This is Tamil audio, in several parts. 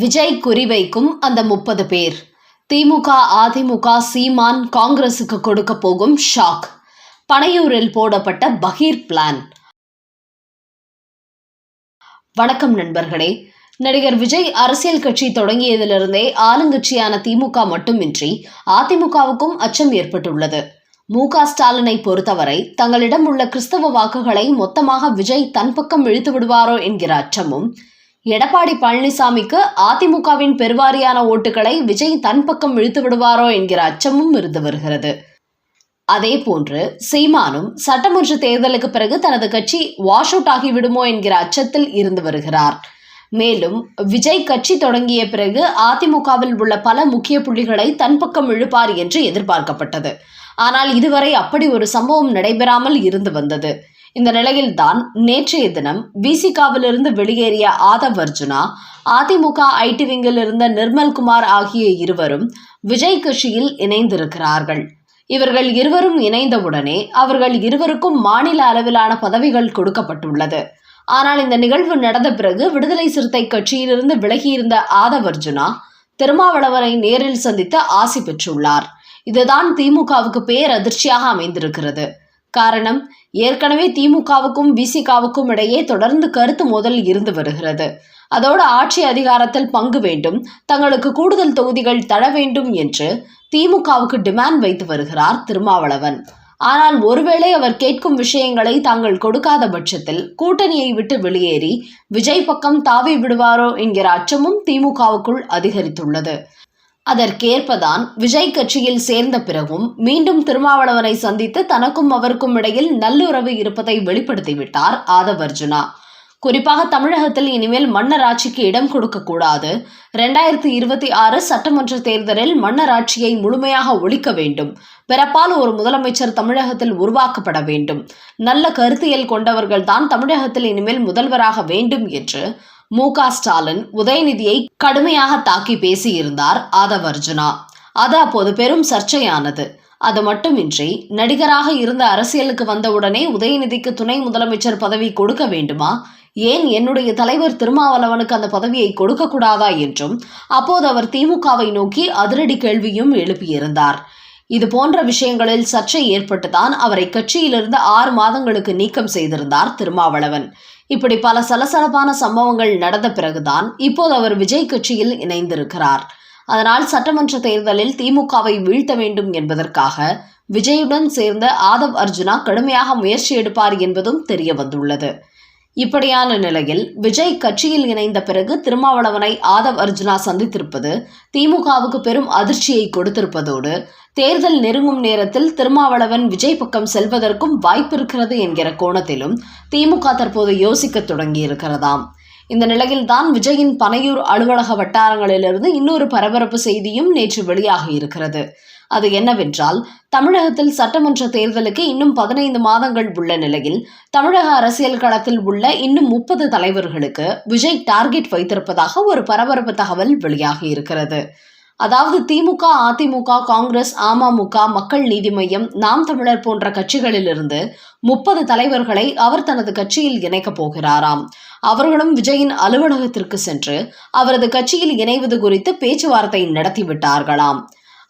விஜய் குறிவைக்கும் அந்த முப்பது பேர். திமுக அதிமுக சீமான் காங்கிரசுக்கு கொடுக்க போகும் ஷாக். பனையூரில் போடப்பட்ட பகீர் பிளான். வணக்கம் நண்பர்களே. நடிகர் விஜய் அரசியல் கட்சி தொடங்கியதிலிருந்தே ஆளுங்கட்சியான திமுக மட்டுமின்றி அதிமுகவுக்கும் அச்சம் ஏற்பட்டுள்ளது. மு க ஸ்டாலினை பொறுத்தவரை தங்களிடம் உள்ள கிறிஸ்தவ வாக்குகளை மொத்தமாக விஜய் தன் பக்கம் இழுத்து விடுவாரோ என்கிற அச்சமும் எடப்பாடி பழனிசாமிக்கு அதிமுகவின் பெருவாரியான ஓட்டுகளை விஜய் தன் பக்கம் இழுத்து விடுவாரோ என்கிற அச்சமும் இருந்து வருகிறது. அதே போன்று சீமானும் சட்டமன்ற தேர்தலுக்கு பிறகு தனது கட்சி வாஷ் அவுட் ஆகிவிடுமோ என்கிற அச்சத்தில் இருந்து வருகிறார். மேலும் விஜய் கட்சி தொடங்கிய பிறகு அதிமுகவில் உள்ள பல முக்கிய புள்ளிகளை தன் பக்கம் இழுப்பார் என்று எதிர்பார்க்கப்பட்டது. ஆனால் இதுவரை அப்படி ஒரு சம்பவம் நடைபெறாமல் இருந்து வந்தது. இந்த நிலையில்தான் நேற்றைய தினம் விசிகாவிலிருந்து வெளியேறிய ஆதவ் அர்ஜுனா அதிமுக ஐடி விங்கில் இருந்த நிர்மல்குமார் ஆகிய இருவரும் விஜய் கட்சியில் இணைந்திருக்கிறார்கள். இவர்கள் இருவரும் இணைந்தவுடனே அவர்கள் இருவருக்கும் மாநில அளவிலான பதவிகள் கொடுக்கப்பட்டுள்ளது. ஆனால் இந்த நிகழ்வு நடந்த பிறகு விடுதலை சிறுத்தை கட்சியிலிருந்து விலகியிருந்த ஆதவ் அர்ஜுனா திருமாவளவனை நேரில் சந்தித்து ஆசி பெற்றுள்ளார். இதுதான் திமுகவுக்கு பேரதிர்ச்சியாக அமைந்திருக்கிறது. காரணம் ஏற்கனவே திமுகவுக்கும் விசிகாவுக்கும் இடையே தொடர்ந்து கருத்து மோதல் இருந்து வருகிறது. அதோடு ஆட்சி அதிகாரத்தில் பங்கு வேண்டும் தங்களுக்கு கூடுதல் தொகுதிகள் தர வேண்டும் என்று திமுகவுக்கு டிமாண்ட் வைத்து வருகிறார் திருமாவளவன். ஆனால் ஒருவேளை அவர் கேட்கும் விஷயங்களை தாங்கள் கொடுக்காத பட்சத்தில் கூட்டணியை விட்டு வெளியேறி விஜய் பக்கம் தாவி விடுவாரோ என்கிற அச்சமும் திமுகவுக்குள் அதிகரித்துள்ளது. அதற்கேற்பதான் விஜய் கட்சியில் சேர்ந்த பிறகும் மீண்டும் திருமாவளவனை சந்தித்து தனக்கும் அவருக்கும் இடையில் நல்லுறவு இருப்பதை வெளிப்படுத்திவிட்டார் ஆதவர்ஜுனா. குறிப்பாக தமிழகத்தில் இனிமேல் மன்னர் ஆட்சிக்கு இடம் கொடுக்கக்கூடாது ரெண்டாயிரத்தி இருபத்தி ஆறு சட்டமன்ற தேர்தலில் மன்னர் ஆட்சியை முழுமையாக ஒழிக்க வேண்டும். பிறப்பால் ஒரு முதலமைச்சர் தமிழகத்தில் உருவாக்கப்பட வேண்டும். நல்ல கருத்தியல் கொண்டவர்கள் தான் தமிழகத்தில் இனிமேல் முதல்வராக வேண்டும் என்று மு ஸ்டாலின் உதயநிதியை கடுமையாக தாக்கி பேசியிருந்தார் ஆதவர்ஜுனா அது அப்போது பெரும் சர்ச்சையானது. அது மட்டுமின்றி நடிகராக இருந்த அரசியலுக்கு வந்தவுடனே உதயநிதிக்கு துணை முதலமைச்சர் பதவி கொடுக்க வேண்டுமா? ஏன் என்னுடைய தலைவர் திருமாவளவனுக்கு அந்த பதவியை கொடுக்க கூடாதா என்றும் அப்போது அவர் திமுகவை நோக்கி அதிரடி கேள்வியும் எழுப்பியிருந்தார். இது போன்ற விஷயங்களில் சர்ச்சை ஏற்பட்டுதான் அவரை கட்சியிலிருந்து ஆறு மாதங்களுக்கு நீக்கம் செய்திருந்தார் திருமாவளவன். இப்படி பல சலசலப்பான சம்பவங்கள் நடந்த பிறகுதான் இப்போது அவர் விஜய் கட்சியில் இணைந்திருக்கிறார். அதனால் சட்டமன்ற தேர்தலில் திமுகவை வீழ்த்த வேண்டும் என்பதற்காக விஜயுடன் சேர்ந்த ஆதவ் அர்ஜுனா கடுமையாக முயற்சி எடுப்பார் என்பதும் தெரிய வந்துள்ளது இப்படியான நிலையில் விஜய் கட்சியில் இணைந்த பிறகு திருமாவளவனை ஆதவ் அர்ஜுனா சந்தித்திருப்பது திமுகவுக்கு பெரும் அதிர்ச்சியை கொடுத்திருப்பதோடு தேர்தல் நெருங்கும் நேரத்தில் திருமாவளவன் விஜய் பக்கம் செல்வதற்கும் வாய்ப்பிருக்கிறது என்கிற கோணத்திலும் திமுக தற்போது யோசிக்க தொடங்கியிருக்கிறதாம். இந்த நிலையில்தான் விஜயின் பனையூர் அலுவலக வட்டாரங்களிலிருந்து இன்னொரு பரபரப்பு செய்தியும் நேற்று வெளியாகி இருக்கிறது. அது என்னவென்றால் தமிழகத்தில் சட்டமன்ற தேர்தலுக்கு இன்னும் பதினைந்து மாதங்கள் உள்ள நிலையில் தமிழக அரசியல் களத்தில் உள்ள இன்னும் முப்பது தலைவர்களுக்கு விஜய் டார்கெட் வைத்திருப்பதாக ஒரு பரபரப்பு தகவல் வெளியாகி இருக்கிறது. அதாவது திமுக அதிமுக காங்கிரஸ் அமமுக மக்கள் நீதி மையம் நாம் தமிழர் போன்ற கட்சிகளிலிருந்து முப்பது தலைவர்களை அவர் தனது கட்சியில் இணைக்கப் போகிறாராம். அவர்களும் விஜயின் அலுவலகத்திற்கு சென்று அவரது கட்சியில் இணைவது குறித்து பேச்சுவார்த்தை நடத்திவிட்டார்களாம்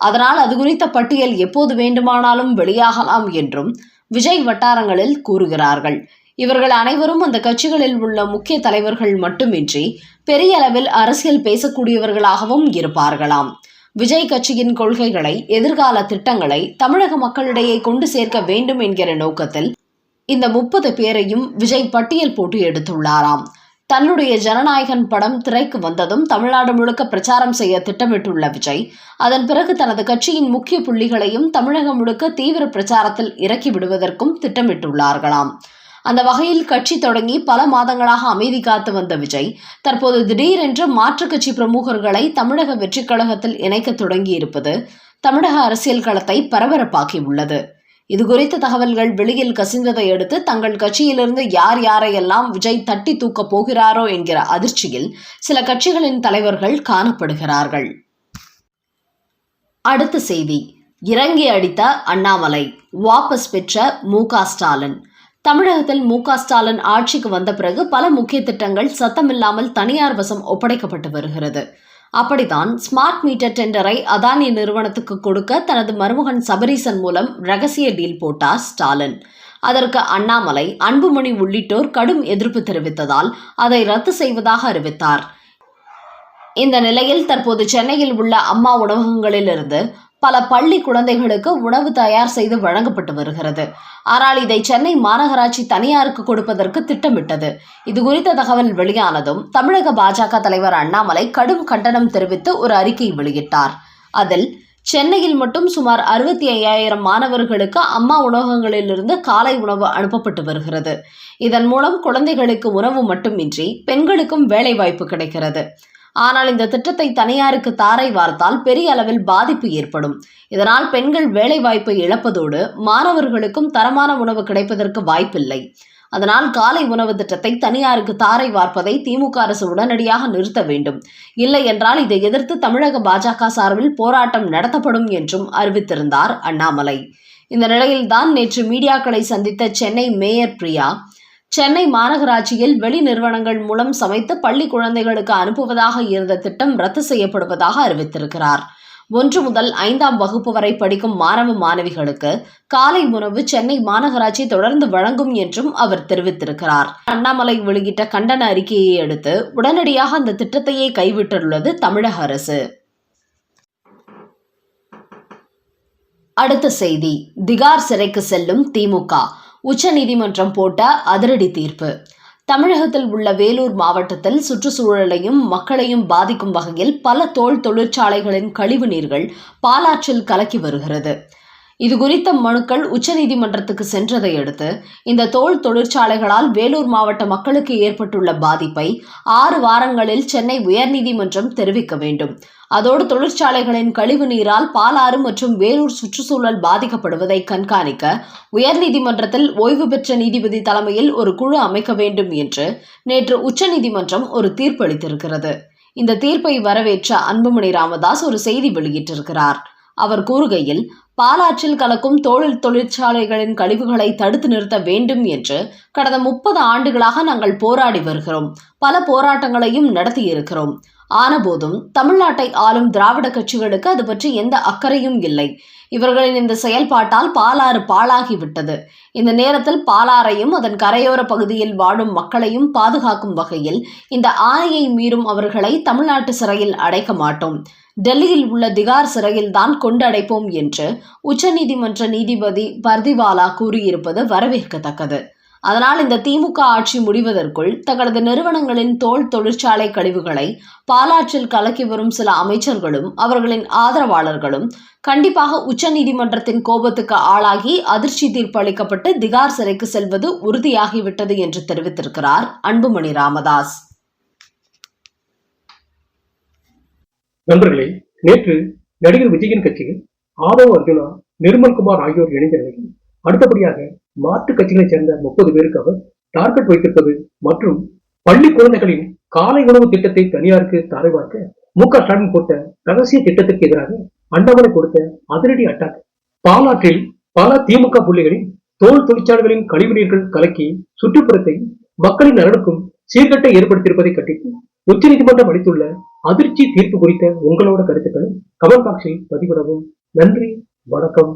அதனால் அது குறித்த பட்டியல் எப்போது வேண்டுமானாலும் வெளியாகலாம் என்றும் விஜய் வட்டாரங்களில் கூறுகிறார்கள். இவர்கள் அனைவரும் அந்த கட்சிகளில் உள்ள முக்கிய தலைவர்கள் மட்டுமின்றி பெரிய அளவில் அரசியல் பேசக்கூடியவர்களாகவும் இருப்பார்களாம். விஜய் கட்சியின் கொள்கைகளை எதிர்கால திட்டங்களை தமிழக மக்களிடையே கொண்டு சேர்க்க வேண்டும் என்கிற நோக்கத்தில் இந்த முப்பது பேரையும் விஜய் பட்டியல் போட்டு எடுத்துள்ளாராம். தன்னுடைய ஜனநாயகன் படம் திரைக்கு வந்ததும் தமிழ்நாடு முழுக்க பிரச்சாரம் செய்ய திட்டமிட்டுள்ள விஜய் அதன் பிறகு தனது கட்சியின் முக்கிய புள்ளிகளையும் தமிழகம் முழுக்க தீவிர பிரச்சாரத்தில் இறக்கி விடுவதற்கும் திட்டமிட்டுள்ளார்களாம். அந்த வகையில் கட்சி தொடங்கி பல மாதங்களாக அமைதி காத்து வந்த விஜய் தற்போது திடீரென்று மாற்றுக் கட்சி பிரமுகர்களை தமிழக வெற்றிக் கழகத்தில் இணைக்க தொடங்கியிருப்பது தமிழக அரசியல் களத்தை பரபரப்பாக்கியுள்ளது. இது குறித்த தகவல்கள் வெளியில் கசிந்ததை அடுத்து தங்கள் கட்சியிலிருந்து யார் யாரையெல்லாம் விஜய் தட்டி தூக்கப் போகிறாரோ என்கிற அதிர்ச்சியில் சில கட்சிகளின் தலைவர்கள் காணப்படுகிறார்கள். அடுத்த செய்தி. இறங்கி அடித்த அண்ணாமலை வாபஸ் பெற்ற மு ஸ்டாலின். தமிழகத்தில் மு க ஸ்டாலின் ஆட்சிக்கு வந்த பிறகு பல முக்கிய திட்டங்கள் சத்தமில்லாமல் தனியார் வசம் ஒப்படைக்கப்பட்டு வருகிறது. அப்படித்தான் ஸ்மார்ட் மீட்டர் டெண்டரை அதானி நிறுவனத்துக்கு கொடுக்க தனது மருமகன் சபரீசன் மூலம் ரகசிய டீல் போட்டார் ஸ்டாலின். அதற்கு அண்ணாமலை அன்புமணி உள்ளிட்டோர் கடும் எதிர்ப்பு தெரிவித்ததால் அதை ரத்து செய்வதாக அறிவித்தார். இந்த நிலையில் தற்போது சென்னையில் உள்ள அம்மா உணவகங்களிலிருந்து பல பள்ளி குழந்தைகளுக்கு உணவு தயார் செய்து வழங்கப்பட்டு வருகிறது. ஆனால் இதை சென்னை மாநகராட்சி தனியாருக்கு கொடுப்பதற்கு திட்டமிட்டது. இது குறித்த தகவல் வெளியானதும் தமிழக பாஜக தலைவர் அண்ணாமலை கடும் கண்டனம் தெரிவித்து ஒரு அறிக்கை வெளியிட்டார். அதில் சென்னையில் மட்டும் சுமார் அறுபத்தி ஐயாயிரம் மாணவர்களுக்கு அம்மா உணவகங்களிலிருந்து காலை உணவு அனுப்பப்பட்டு வருகிறது. இதன் மூலம் குழந்தைகளுக்கு உணவு மட்டுமின்றி பெண்களுக்கும் வேலைவாய்ப்பு கிடைக்கிறது. ஆனால் இந்த திட்டத்தை தனியாருக்கு தாரை வார்த்தால் பெரிய அளவில் பாதிப்பு ஏற்படும். இதனால் பெண்கள் வேலைவாய்ப்பை இழப்பதோடு மாணவர்களுக்கும் தரமான உணவு கிடைப்பதற்கு வாய்ப்பில்லை. அதனால் காலை உணவு திட்டத்தை தனியாருக்கு தாரை வார்ப்பதை திமுக அரசு உடனடியாக நிறுத்த வேண்டும். இல்லை என்றால் இதை எதிர்த்து தமிழக பாஜக சார்பில் போராட்டம் நடத்தப்படும் என்றும் அறிவித்திருந்தார் அண்ணாமலை. இந்த நிலையில்தான் நேற்று மீடியாக்களை சந்தித்த சென்னை மேயர் பிரியா சென்னை மாநகராட்சியில் வெளி நிறுவனங்கள் மூலம் சமைத்து பள்ளி குழந்தைகளுக்கு அனுப்புவதாக இருந்த திட்டம் ரத்து செய்யப்படுவதாக அறிவித்திருக்கிறார். ஒன்று முதல் ஐந்தாம் வகுப்பு வரை படிக்கும் மாணவ மாணவிகளுக்கு காலை உணவு சென்னை மாநகராட்சி தொடர்ந்து வழங்கும் என்றும் அவர் தெரிவித்திருக்கிறார். அண்ணாமலை வெளியிட்ட கண்டன அறிக்கையை அடுத்து உடனடியாக அந்த திட்டத்தையே கைவிட்டுள்ளது தமிழக அரசு. அடுத்த செய்தி. திகார் சிறைக்கு செல்லும் திமுக உச்சநீதிமன்றம் போட்ட அதிரடி தீர்ப்பு. தமிழகத்தில் உள்ள வேலூர் மாவட்டத்தில் சுற்றுச்சூழலையும் மக்களையும் பாதிக்கும் வகையில் பல தோல் தொழிற்சாலைகளின் கழிவு நீர்கள் பாலாற்றில் கலக்கி வருகிறது. இது குறித்த மனுக்கள் உச்சநீதிமன்றத்துக்கு சென்றதை அடுத்து இந்த தோல் தொழிற்சாலைகளால் வேலூர் மாவட்ட மக்களுக்கு ஏற்பட்டுள்ள பாதிப்பை ஆறு வாரங்களில் சென்னை உயர்நீதிமன்றம் தெரிவிக்க வேண்டும். அதோடு தொழிற்சாலைகளின் கழிவு நீரால் பாலாறு மற்றும் வேலூர் சுற்றுச்சூழல் பாதிக்கப்படுவதை கண்காணிக்க உயர்நீதிமன்றத்தில் ஓய்வு பெற்ற நீதிபதி தலைமையில் ஒரு குழு அமைக்க வேண்டும் என்று நேற்று உச்சநீதிமன்றம் ஒரு தீர்ப்பளித்திருக்கிறது. இந்த தீர்ப்பை வரவேற்ற அன்புமணி ராமதாஸ் ஒரு செய்தி வெளியிட்டிருக்கிறார். அவர் கூறுகையில் பாலாற்றில் கலக்கும் தொழில் தொழிற்சாலைகளின் கழிவுகளை தடுத்து நிறுத்த வேண்டும் என்று கடந்த முப்பது ஆண்டுகளாக நாங்கள் போராடி வருகிறோம். பல போராட்டங்களையும் நடத்தியிருக்கிறோம். ஆனபோதும் தமிழ்நாட்டை ஆளும் திராவிட கட்சிகளுக்கு அது பற்றி எந்த அக்கறையும் இல்லை. இவர்களின் இந்த செயல்பாட்டால் பாலாறு பாழாகிவிட்டது இந்த நேரத்தில் பாலாறையும் அதன் கரையோர பகுதியில் வாழும் மக்களையும் பாதுகாக்கும் வகையில் இந்த ஆணையை மீறும் அவர்களை தமிழ்நாட்டு சிறையில் அடைக்க மாட்டோம். டெல்லியில் உள்ள திகார் சிறையில் தான் கொண்டடைப்போம் என்று உச்சநீதிமன்ற நீதிபதி பர்திவாலா கூறியிருப்பது வரவேற்கத்தக்கது. அதனால் இந்த திமுக ஆட்சி முடிவதற்குள் தங்களது நிறுவனங்களின் தோல் தொழிற்சாலை கழிவுகளை பாலாற்றில் கலக்கி வரும் சில அமைச்சர்களும் அவர்களின் ஆதரவாளர்களும் கண்டிப்பாக உச்சநீதிமன்றத்தின் கோபத்துக்கு ஆளாகி அதிர்ச்சி தீர்ப்பு அளிக்கப்பட்டு திகார் சிறைக்கு செல்வது உறுதியாகிவிட்டது என்று தெரிவித்திருக்கிறார் அன்புமணி ராமதாஸ். நண்பர்களே நேற்று நடிகர் விஜயின் கட்சியில் ஆதவ் அர்ஜுனா நிர்மல்குமார் ஆகியோர் இணைந்த நிலையில் அடுத்தபடியாக மாற்றுக் கட்சிகளைச் சேர்ந்த முப்பது பேருக்கு அவர் டார்கெட் வைத்திருப்பது மற்றும் பள்ளி குழந்தைகளின் காலை உணவு திட்டத்தை தனியாருக்கு தாரை பார்க்க மு க ஸ்டாலின் போட்ட ரகசிய திட்டத்திற்கு எதிராக அண்ணாமலை கொடுத்த அதிரடி அட்டாக். பாலாற்றில் பல திமுக புள்ளிகளில் தோல் தொழிற்சாலைகளின் கழிவுநீர்கள் கலக்கி சுற்றுப்புறத்தை மக்களின் நலனுக்கும் சீர்கட்டை ஏற்படுத்தியிருப்பதை கட்டித்து உச்சநீதிமன்றம் அளித்துள்ள அதிர்ச்சி தீர்ப்பு குறித்த உங்களோட கருத்துக்களை கமெண்ட் பாக்ஸில் பதிவிடவும். நன்றி வணக்கம்.